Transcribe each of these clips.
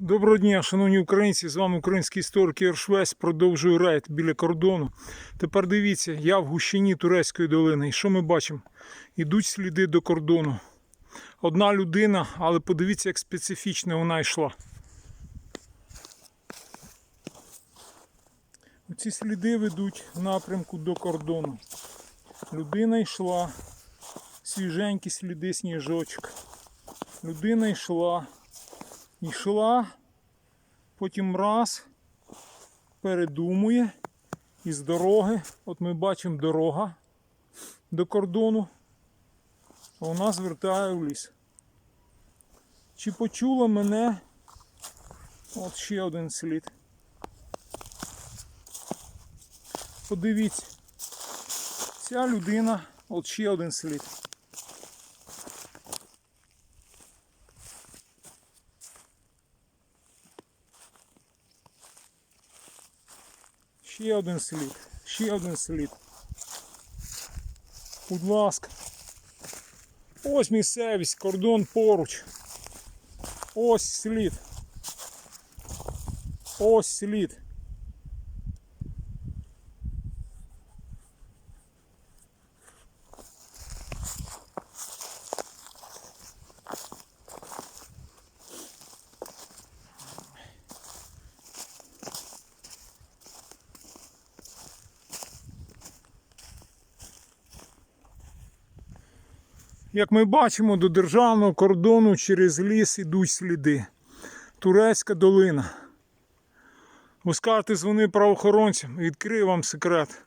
Доброго дня, шановні українці, з вами український історик Швець. Продовжую рейд біля кордону. Тепер дивіться, я в гущині Турецької долини. І що ми бачимо? Ідуть сліди до кордону. Одна людина, але подивіться, як специфічно вона йшла. Ці сліди ведуть в напрямку до кордону. Людина йшла, свіженькі сліди сніжочок. Людина йшла, йшла, потім раз передумує і з дороги, от ми бачимо дорога до кордону, а вона звертає в ліс. Чи почула мене? От ще один слід. Подивіться, ця людина, от ще один слід. Ще один слід, ще один слід. Будь ласка. Ось місцевість, кордон поруч. Ось слід. Ось слід. Як ми бачимо, до державного кордону через ліс ідуть сліди. Турецька долина. Ви скажете, дзвони правоохоронцям, відкрию вам секрет.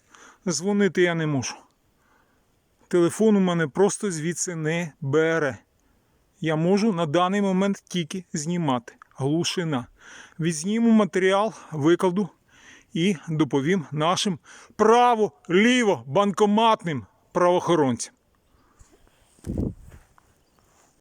Дзвонити я не можу. Телефон у мене просто звідси не бере. Я можу на даний момент тільки знімати. Глушина. Відзніму матеріал, викладу і доповім нашим право-ліво банкоматним правоохоронцям. you.